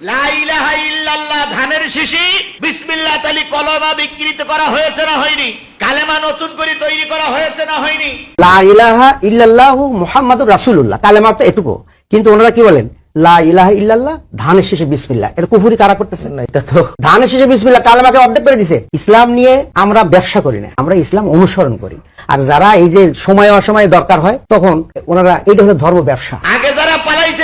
লা ইলাহা ইল্লাল্লাহ ধানের শিশি বিসমিল্লাহ তালি কলমা বিকৃত করা হয়েছে না হয়নি? কালেমা নতুন করে তৈরি করা হয়েছে না হয়নি? লা ইলাহা ইল্লাল্লাহু মুহাম্মাদুর রাসূলুল্লাহ। কালেমা তো এটুকু। কিন্তু ওনারা কি বলেন? লা ইলাহা ইল্লাল্লাহ ধানের শেষে বিসমিল্লাহ। এর কুফুরি কারা করতেছে? না এটা তো ধানের শেষে বিসমিল্লাহ কালেমাকে অর্ধেক করে দিছে। ইসলাম নিয়ে আমরা ব্যবসা করি না আমরা ইসলাম অনুসরণ করি। আর যারা এই যে সময় অসময়ে দরকার হয় তখন ওনারা এইটা হলো ধর্ম ব্যবসা। আগে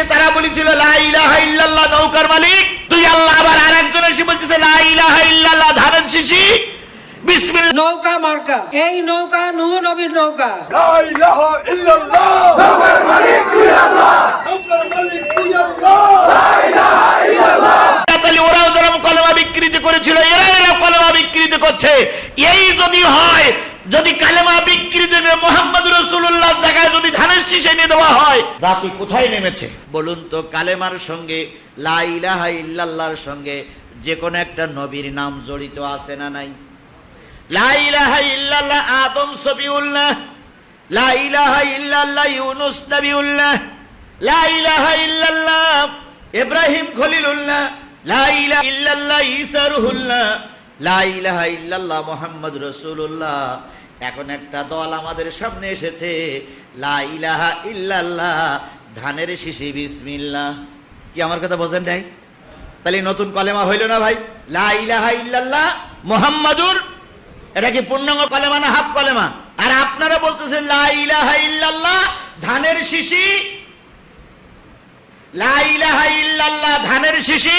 এসে তারা বলেছিল নৌকার মালিক। তুই আল্লাহ আবার আরেকজন এসে বলছিস ধারণ শিশি। এই তাহলে ওরাও কলমা বিকৃতি করেছিল কলমা বিকৃতি করছে। এই যদি হয় যদি কালেমা বিকৃতি মোহাম্মদ রসুল্লাহ জায়গায় যদি ধানের শীষে নিয়ে দেওয়া হয় জাতি কোথায় নেমেছে? বলুন তো, কালেমার সঙ্গে, লা ইলাহা ইল্লাল্লাহর সঙ্গে যে কোনো একটা নবীর নাম জড়িত আছে না নাই? লা ইলাহা ইল্লাল্লাহ আদম সবিউল্লাহ লা ইলাহা ইল্লাল্লাহ ইউনুস নবিউল্লাহ, লা ইলাহা ইল্লাল্লাহ ইব্রাহিম খলিলুল্লাহ, লা ইলাহা ইল্লাল্লাহ ঈসা রুহুল্লাহ, লা ইলাহা ইল্লাল্লাহ মুহাম্মদ রাসূলুল্লাহ এখন একটা দল আমাদের সামনে এসেছে। লা ইলাহা ধানের শিশি, বিসমিল্লাহ। কি আমার কথা বোঝেন নাই? তাহলে নতুন কলেমা হইল না ভাই? লা ইলাহা ইল্লাল্লাহ, মুহাম্মাদুর, এটা কি পূর্ণাঙ্গ কলেমা না হাফ কলেমা? আর আপনারা বলতেছেন, লা ইলাহা ইল্লাল্লাহ, ধানের শিশি। লা ইলাহা ইল্লাল্লাহ, ধানের শিশি।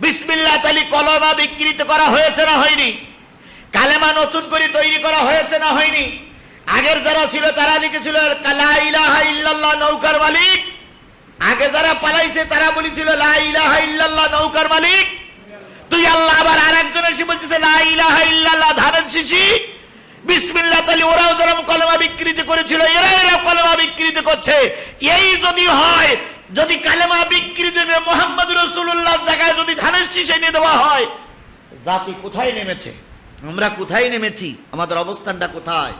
বিসমিল্লাহ তালি কলমা বিকৃত করা হয়েছে না হয়নি? কালেমা নতুন করে তৈরি করা হয়েছে না হয়নি? আগের যারা ছিল তারা লিখেছিল ইলাহা ইল্লাল্লাহ, নৌকার মালিক। আগে যারা পালাইছে তারা বলেছিল, লা ইল্লাল্লাহ, নৌকার মালিক। তুই আল্লাহ আবার আরেকজন এসে বলতেছে, লা ইল্লাল্লাহ, ধানের শিশি। ওরাও কলমা বিকৃতি করেছিল এরা কলমা বিকৃতি করছে। এই যদি হয়, যদি কালেমা বিকৃতি মোহাম্মদ জায়গায় যদি ধানের নিয়ে দেওয়া হয়, জাতি কোথায় নেমেছে? আমরা কোথায় নেমেছি? আমাদের অবস্থানটা কোথায়?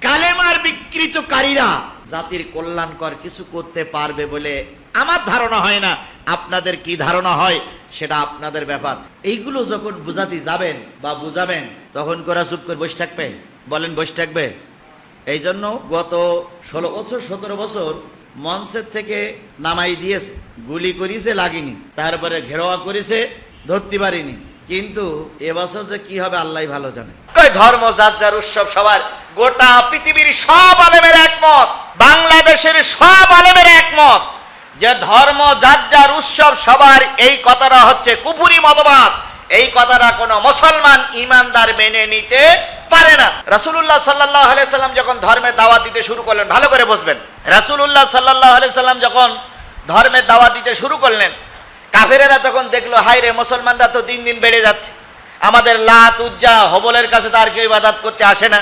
কালেমার বিকৃতকারীরা জাতির কল্যাণকর কিছু করতে পারবে বলে আমার ধারণা হয় না। আপনাদের কি ধারণা হয়? সেটা আপনাদের ব্যাপার। এইগুলো যখন বুঝাতে যাবেন বা বুঝাবেন, তখন করা চুপ করে বসে থাকবে। বলেন, বসে থাকবে? এই জন্য গত ষোলো বছর, সতেরো বছর মঞ্চের থেকে নামাই দিয়েছে গুলি করিছে, লাগেনি। তারপরে ঘেরোয়া করেছে, ধরতে পারিনি। কিন্তু এবছর যে কি হবে, আল্লাহ ভালো জানে। ধর্ম যাত্রার উৎসব, সবার গোটা পৃথিবীর সব আলেমের একমত, বাংলাদেশের সব আলেমের একমত যে ধর্ম যাত্রার উৎসব, সবার এই কথাটা হচ্ছে কুপুরি মতবাদ। এই কথাটা কোনো মুসলমান ইমানদার মেনে নিতে পারে না। রাসূলুল্লাহ আলাইহি সাল্লাম যখন ধর্মের দাওয়াত দিতে শুরু করলেন, ভালো করে বসবেন রাসূলুল্লাহ আলাইহি সাল্লাম যখন ধর্মের দাওয়াত দিতে শুরু করলেন কাফেরেরা তখন দেখল হায় রে মুসলমানরা তো দিন দিন বেড়ে যাচ্ছে। আমাদের লাত, উজ্জা, হবলের কাছে তো আর কেউ ইবাদত করতে আসে না।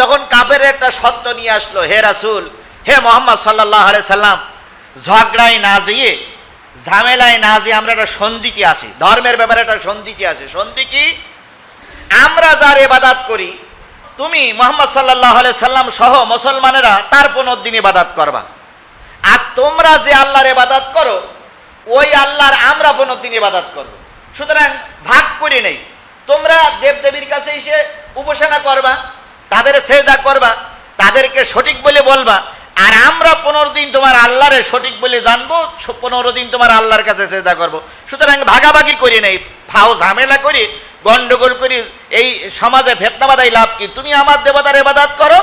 তখন কাফের একটা সত্য নিয়ে আসলো, হে রাসূল, হে মোহাম্মদ সাল্লাল্লাহু আলাইহি সাল্লাম, ঝগড়ায় না দিয়ে ঝামেলায় না দিয়ে আমরা একটা সন্ধিকে আসি। ধর্মের ব্যাপারে একটা সন্ধিকে আসি। সন্ধি কি? আমরা যার এবাদাত করি, তুমি মোহাম্মদ সাল্লাহ সাল্লাম সহ মুসলমানেরা তার পনেরো দিন ইবাদাত করবা। আর তোমরা যে আল্লাহর এবাদাত করো ওই আল্লাহর আমরা কোনো দিন ইবাদাত করব। সুতরাং ভাগ করে নেই। তোমরা দেবদেবীর কাছে এসে উপাসনা করবা, তাদের সেজদা করবা, তাদেরকে সঠিক বলে বলবা, আর আমরা পনেরো দিন তোমার আল্লাহরে সঠিক বলে জানব পনেরো দিন তোমার আল্লাহর কাছে চেষ্টা করব। সুতরাং ভাগাভাগি করি নেই, ফাও ঝামেলা করি, গন্ডগোল করি এই সমাজে ভেতনা বাদাই লাভ কি? তুমি আমার দেবতার এবাদাত করো,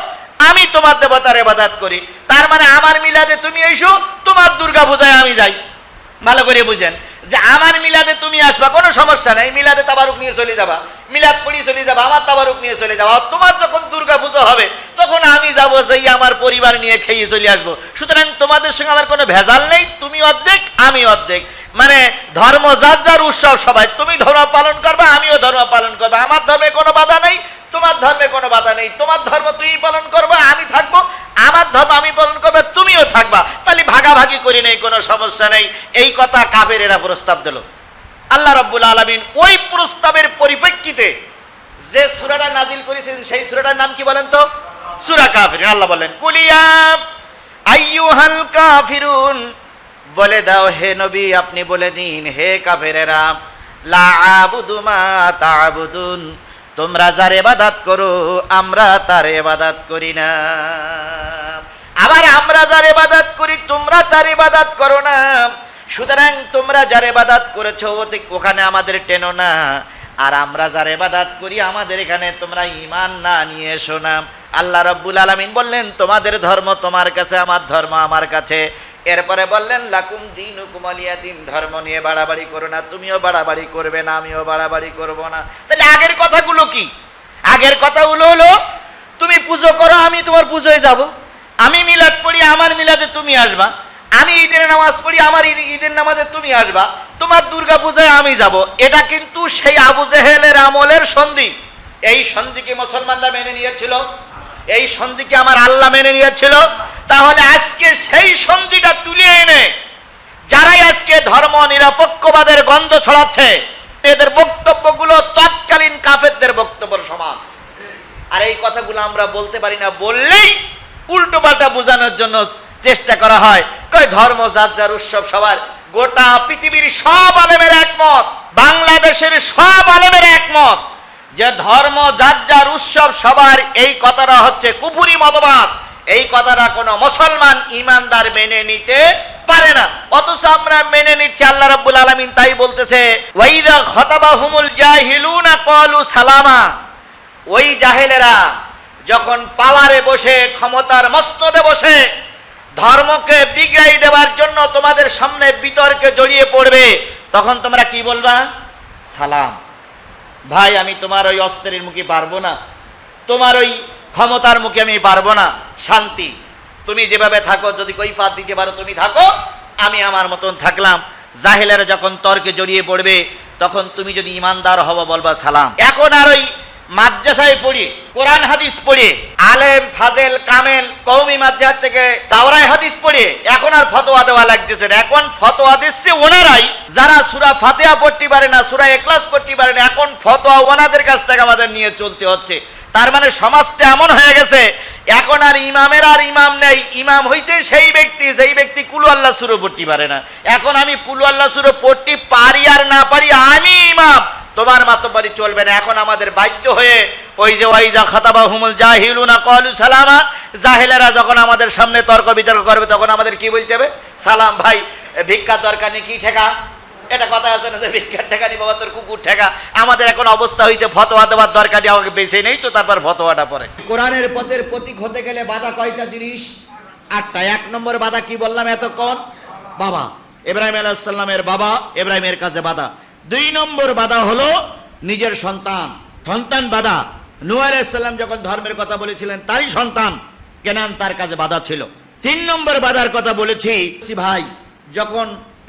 আমি তোমার দেবতার এবাদাত করি। তার মানে আমার মিলাদে তুমি এসো, তোমার দুর্গা পূজায় আমি যাই। ভালো করে বুঝেন। যে আমার মিলাদে তুমি আসবা, কোনো সমস্যা নাই। মিলাদে তাবারুক নিয়ে চলে যাবা। মিলাদ পড়ি চলে যাবা, আমার তাবারুক নিয়ে চলে যাবা। তোমার যখন দুর্গা পুজো হবে, তখন আমি যাব যেই আমার পরিবার নিয়ে খেয়ে চলে আসব। সুতরাং তোমাদের সঙ্গে আমার কোনো ভেজাল নেই। তুমি অর্ধেক, আমি অর্ধেক। মানে ধর্ম, যার যার উৎসব সবাই, তুমি ধর্ম পালন করবা, আমিও ধর্ম পালন করবা। আমার ধর্মে কোনো বাধা নেই, তোমার ধর্মে কোনো বাধা নেই। তোমার ধর্ম তুই পালন করবা আমি থাকব আমার ধর্ম আমি পালন করবে তুমিও থাকবা তাহলে ভাগাভাগি করি নেই, কোনো সমস্যা নেই। এই কথা কাবের এরা প্রস্তাব দিল। আল্লাহ রাব্বুল আলামিন ওই প্রস্তাবের পরিপ্রেক্ষিতে যে সূরাটা নাজিল করেছেন, সেই সূরাটার নাম কি বলেন তো? সূরা কাফির। আল্লাহ বলেন কুলিয়া আইয়ুহাল কাফিরুন। বলে দাও, হে নবী, আপনি বলে দিন, হে কাফেরেরা, লা তা'বুদুন। তোমরা যার ইবাদত করো, আমরা তার ইবাদত করি না। আবার আমরা যার ইবাদত করি, তোমরা তার ইবাদত করো না। সুতরাং তোমরা যার ইবাদত করেছ ওখানে আমাদের টেনো না। আর আমরা যার ইবাদত করি, আমাদের এখানে তোমরা ইমান না নিয়ে এসো না। আল্লাহ রব্বুল আলামিন বললেন, তোমাদের ধর্ম তোমার কাছে, আমার ধর্ম আমার কাছে। এরপরে বললেন, লাকুম দিন হুকুমালিয়া দিন ধর্ম নিয়ে বাড়াবাড়ি করো না। তুমিও বাড়াবাড়ি করবে না, আমিও বাড়াবাড়ি করব না। তাহলে আগের কথাগুলো কি? আগের কথাগুলো হলো, তুমি পুজো করো, আমি তোমার পুজোয় যাব। আমি মিলাদ পড়ি, আমার মিলাদে তুমি আসবা। আমি ঈদের নামাজ পড়ি, আমার ঈদের নামাজে তুমি আসবা। তোমার দুর্গা পূজায় আমি যাব। এটা কিন্তু সেই আবু জেহেলের আমলের সন্ধি। এই সন্ধিকে মুসলমানরা মেনে নিয়েছিল। এই সন্ধিকে আমার আল্লাহ মেনে নিয়েছিল। তাহলে আজকে সেই সন্ধিটা তুলে এনে, যারাই আজকে ধর্ম নিরপেক্ষবাদের গন্ধ ছড়াচ্ছে, এদের বক্তব্যগুলো তৎকালীন কাফেরদের বক্তব্যের সমান। আর এই কথাগুলো আমরা বলতে পারি না, বললেই উল্টো পাল্টা বোঝানোর জন্য চেষ্টা করা হয়। কয় ধর্ম যার যার উৎসব সবার গোটা পৃথিবীর সব আলেমের একমত, বাংলাদেশের সব আলেমের একমত যে ধর্ম যার যার উৎসব সবার এই কথাটা হচ্ছে কুপুরি মতবাদ। এই কথাটা কোনো মুসলমান ইমানদার মেনে নিতে পারে না। অথচ আমরা মেনে নিচ্ছি, আল্লাহ রাব্বুল আলামিন তাই বলতেছে ওয়াইদা খতাবাহুমুল জাহিলুনা ক্বালু সালামা। ওই জাহেলেরা যখন পাওয়ারে বসে, ক্ষমতার মস্তদে বসে, ধর্মকে বিগড়াই দেওয়ার জন্য তোমাদের সামনে বিতর্কে জড়িয়ে পড়বে, তখন তোমরা কি বলবা? সালাম। ভাই, আমি তোমার ওই অস্ত্রের মুখে পারব না। তোমার ওই ক্ষমতার মুখে আমি পারব না। শান্তি। তুমি যেভাবে থাকো, যদি কই পাত দিতে পারো, তুমি থাকো। আমি আমার মতন থাকলাম। জাহেলেরা যখন তর্কে জড়িয়ে পড়বে, তখন তুমি যদি ইমানদার হব বলবা সালাম। এখন আর ওই মাদ্রাসায় পড়ি, কোরআন হাদিস পড়ে, আলেম, ফাজেল, কামেল কৌমি মাদ্রাসা থেকে দাওরাই হাদিস পড়ে, এখন আর ফতোয়া দেওয়া লাগতেছে এখন ফতোয়া দিচ্ছে ওনারাই, যারা সুরা ফাতেহা পড়তে পারে না, সুরা এক্লাস পড়তে পারে না, এখন ফতোয়া ওনাদের কাছ থেকে আমাদের নিয়ে চলতে হচ্ছে। তার মানে সমাজটা এমন হয়ে গেছে, এখন আর ইমামের আর ইমাম নেই, ইমাম হইছে সেই ব্যক্তি, যেই ব্যক্তি কুলু আল্লাহ সুরো পড়তে পারে না। এখন আমি কুলু আল্লাহ সুরো পড়তে পারি আর না পারি, আমি ইমাম। তোমার মাতবাড়ি চলবে না। এখন আমাদের বাধ্য হয়ে ওই যে ওই যা খাতাবা হুমুল জাহিলুনা কলু সালামা, জাহিলেরা যখন আমাদের সামনে তর্ক বিতর্ক করবে, তখন আমাদের কি বলতে হবে? সালাম ভাই ভিক্ষা দরকার নেই, কি ঠেকা? এটা কথা আছে না যে ভিক্ষার ঠেকা নি বাবা তোর কুকুর ঠেকা? আমাদের এখন অবস্থা হয়েছে, ফতোয়া দেওয়ার দরকার নেই, আমাকে বেছে নেই তো, তারপর ফতোয়াটা পরে। কোরআনের পথের প্রতীক হতে গেলে বাধা কয়টা জিনিস? আটটা। এক নম্বর বাধা কি বললাম এতক্ষণ? বাবা। ইব্রাহিম আলাইসাল্লামের বাবা, ইব্রাহিমের কাছে বাধা। দুই নম্বর বাধা হলো নিজের সন্তান। সন্তান বাধা। আলাইসাল্লাম যখন ধর্মের কথা বলেছিলেন, তারই সন্তান কেনান তার কাছে বাধা ছিল। তিন নম্বর বাধার কথা বলেছি ভাই, যখন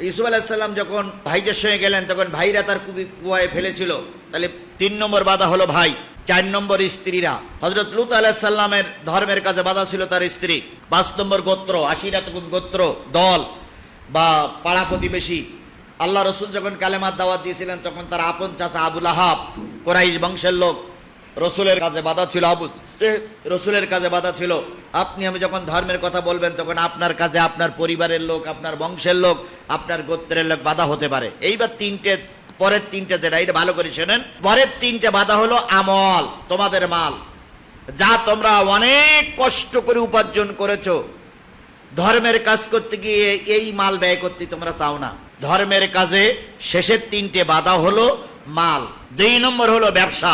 ইসুফ আলাহিসাল্লাম যখন ভাইদের সঙ্গে গেলেন, তখন ভাইরা তার কুবি কুয়ায় ফেলেছিল। তাহলে তিন নম্বর বাধা হলো ভাই, চার নম্বর স্ত্রীরা। হজরত লুত আলাহিসাল্লামের ধর্মের কাছে বাধা ছিল তার স্ত্রী। পাঁচ নম্বর গোত্র, আশিরা গোত্র, দল বা পাড়া প্রতিবেশী। আল্লাহ রসুল যখন কালেমার দাওয়াত দিয়েছিলেন, তখন তার আপন চাচা আবুল আহাব, কোরাইশ বংশের লোক, রসুলের কাছে বাধা ছিল। আবু রসুলের কাছে বাধা ছিল। আপনি, আমি যখন ধর্মের কথা বলবেন, তখন আপনার কাছে আপনার পরিবারের লোক, আপনার বংশের লোক, আপনার গোত্রের লোক বাধা হতে পারে। এইবার তিনটে, পরের তিনটে যেটা, এটা ভালো করে শোনেন। পরের তিনটে বাধা হলো আমল, তোমাদের মাল। যা তোমরা অনেক কষ্ট করে উপার্জন করেছ, ধর্মের কাজ করতে গিয়ে এই মাল ব্যয় করতে তোমরা চাও না। ধর্মের কাজে শেষের তিনটে বাধা হলো মাল। দুই নম্বর হলো ব্যবসা।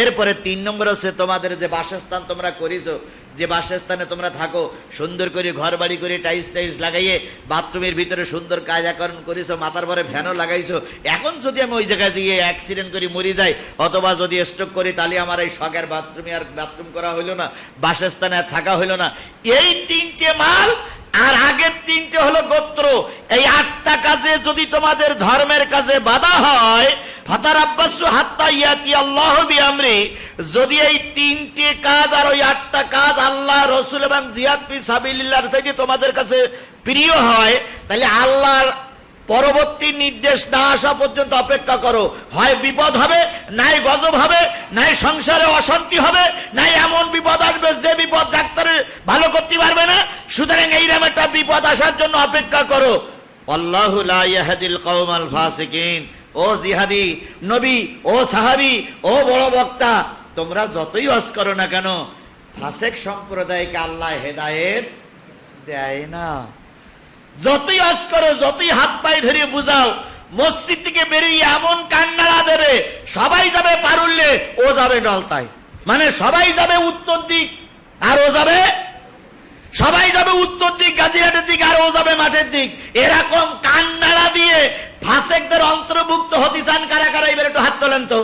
এরপরে তিন নম্বর হচ্ছে তোমাদের যে বাসস্থান তোমরা করিছো, যে বাসস্থানে তোমরা থাকো, সুন্দর করে ঘর বাড়ি করে টাইলস টাইলস লাগাইয়ে বাথরুমের ভিতরে সুন্দর কাজাকরণ করেছ, মাথার পরে ফ্যানও লাগাইছো। এখন যদি আমি ওই জায়গায় গিয়ে অ্যাক্সিডেন্ট করে, মরি যাই, অথবা যদি স্ট্রোক করি, তাহলে আমার এই শখের বাথরুমে আর বাথরুম করা হইল না, বাসস্থানে আর থাকা হইল না। এই তিনটে মাল আর আগের তিনটে হলো গোত্র। এই আটটা কাজে যদি তোমাদের ধর্মের কাজে বাধা হয় ফাতার আব্বাসু হাত্তা ইয়াতি আল্লাহ বিআমরি, যদি এই তিনটে কাজ আর ওই আটটা কাজ আল্লাহ রসুল এবং জিয়াদ পি সাবিল্লাহর সাথে তোমাদের কাছে প্রিয় হয়, তাহলে আল্লাহর পরবর্তী নির্দেশ না আসা পর্যন্ত অপেক্ষা করো। হয় বিপদ হবে, নাই গজব হবে, নাই সংসারে অশান্তি হবে, নাই এমন বিপদ আসবে যে বিপদ ডাক্তারে ভালো করতে পারবে না সুতরাং এইরকম একটা বিপদ আসার জন্য অপেক্ষা করো। আল্লাহু ইয়াহদিল কওমাল ফাসিকিন। ও জিহাদি, নবী, ও সাহাবী, ও বড় বক্তা, তোমরা যতই ওয়াজ করো না কেন, ফাসেক সম্প্রদায়কে আল্লাহ হেদায়েত দেয় না। যতই আজ করো, যতই হাত পায়ে ধরে বুঝাও, মসজিদ থেকে বেরিয়ে এমন কান্নারা দেবে, সবাই যাবে পারুল্লে ও যাবে ডলতায় মানে সবাই যাবে উত্তর দিক, আর ও যাবে সবাই যাবে উত্তর দিক গাজিরাটের দিক আর ও যাবে মাঠের দিক। এরকম কান্নাড়া দিয়ে ফাসেকদের অন্তর্ভুক্ত হতে চান কারা কারা, এবার একটু হাত তোলেন তো।